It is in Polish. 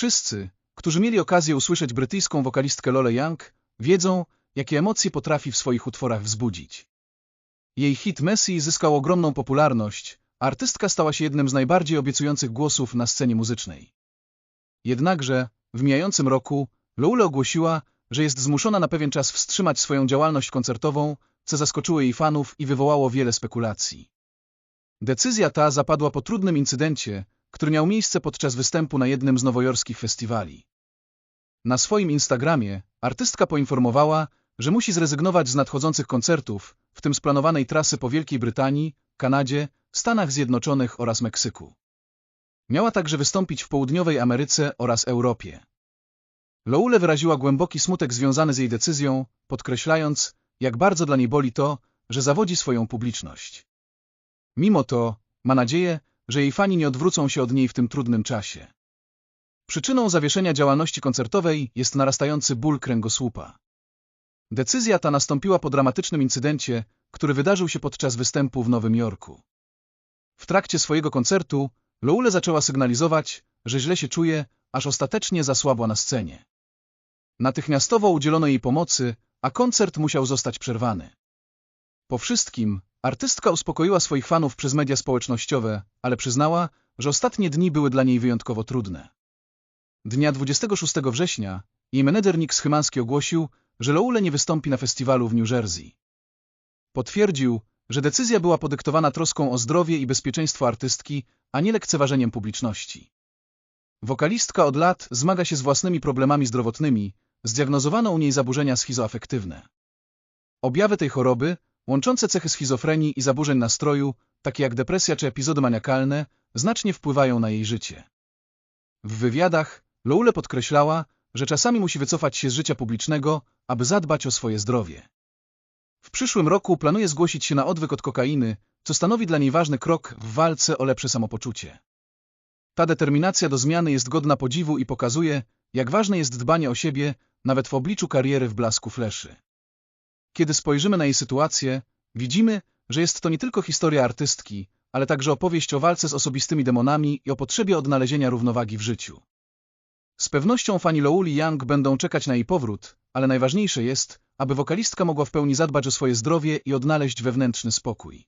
Wszyscy, którzy mieli okazję usłyszeć brytyjską wokalistkę Lole Young, wiedzą, jakie emocje potrafi w swoich utworach wzbudzić. Jej hit Messi zyskał ogromną popularność, a artystka stała się jednym z najbardziej obiecujących głosów na scenie muzycznej. Jednakże, w mijającym roku, Loule ogłosiła, że jest zmuszona na pewien czas wstrzymać swoją działalność koncertową, co zaskoczyło jej fanów i wywołało wiele spekulacji. Decyzja ta zapadła po trudnym incydencie, który miał miejsce podczas występu na jednym z nowojorskich festiwali. Na swoim Instagramie artystka poinformowała, że musi zrezygnować z nadchodzących koncertów, w tym z planowanej trasy po Wielkiej Brytanii, Kanadzie, Stanach Zjednoczonych oraz Meksyku. Miała także wystąpić w Południowej Ameryce oraz Europie. Loule wyraziła głęboki smutek związany z jej decyzją, podkreślając, jak bardzo dla niej boli to, że zawodzi swoją publiczność. Mimo to, ma nadzieję, że jej fani nie odwrócą się od niej w tym trudnym czasie. Przyczyną zawieszenia działalności koncertowej jest narastający ból kręgosłupa. Decyzja ta nastąpiła po dramatycznym incydencie, który wydarzył się podczas występu w Nowym Jorku. W trakcie swojego koncertu Loule zaczęła sygnalizować, że źle się czuje, aż ostatecznie zasłabła na scenie. Natychmiastowo udzielono jej pomocy, a koncert musiał zostać przerwany. Po wszystkim, artystka uspokoiła swoich fanów przez media społecznościowe, ale przyznała, że ostatnie dni były dla niej wyjątkowo trudne. Dnia 26 września jej menedżer Nick Schymanski ogłosił, że Loule nie wystąpi na festiwalu w New Jersey. Potwierdził, że decyzja była podyktowana troską o zdrowie i bezpieczeństwo artystki, a nie lekceważeniem publiczności. Wokalistka od lat zmaga się z własnymi problemami zdrowotnymi, zdiagnozowano u niej zaburzenia schizoafektywne. Objawy tej choroby, łączące cechy schizofrenii i zaburzeń nastroju, takie jak depresja czy epizody maniakalne, znacznie wpływają na jej życie. W wywiadach Loule podkreślała, że czasami musi wycofać się z życia publicznego, aby zadbać o swoje zdrowie. W przyszłym roku planuje zgłosić się na odwyk od kokainy, co stanowi dla niej ważny krok w walce o lepsze samopoczucie. Ta determinacja do zmiany jest godna podziwu i pokazuje, jak ważne jest dbanie o siebie, nawet w obliczu kariery w blasku fleszy. Kiedy spojrzymy na jej sytuację, widzimy, że jest to nie tylko historia artystki, ale także opowieść o walce z osobistymi demonami i o potrzebie odnalezienia równowagi w życiu. Z pewnością fani Louli Young będą czekać na jej powrót, ale najważniejsze jest, aby wokalistka mogła w pełni zadbać o swoje zdrowie i odnaleźć wewnętrzny spokój.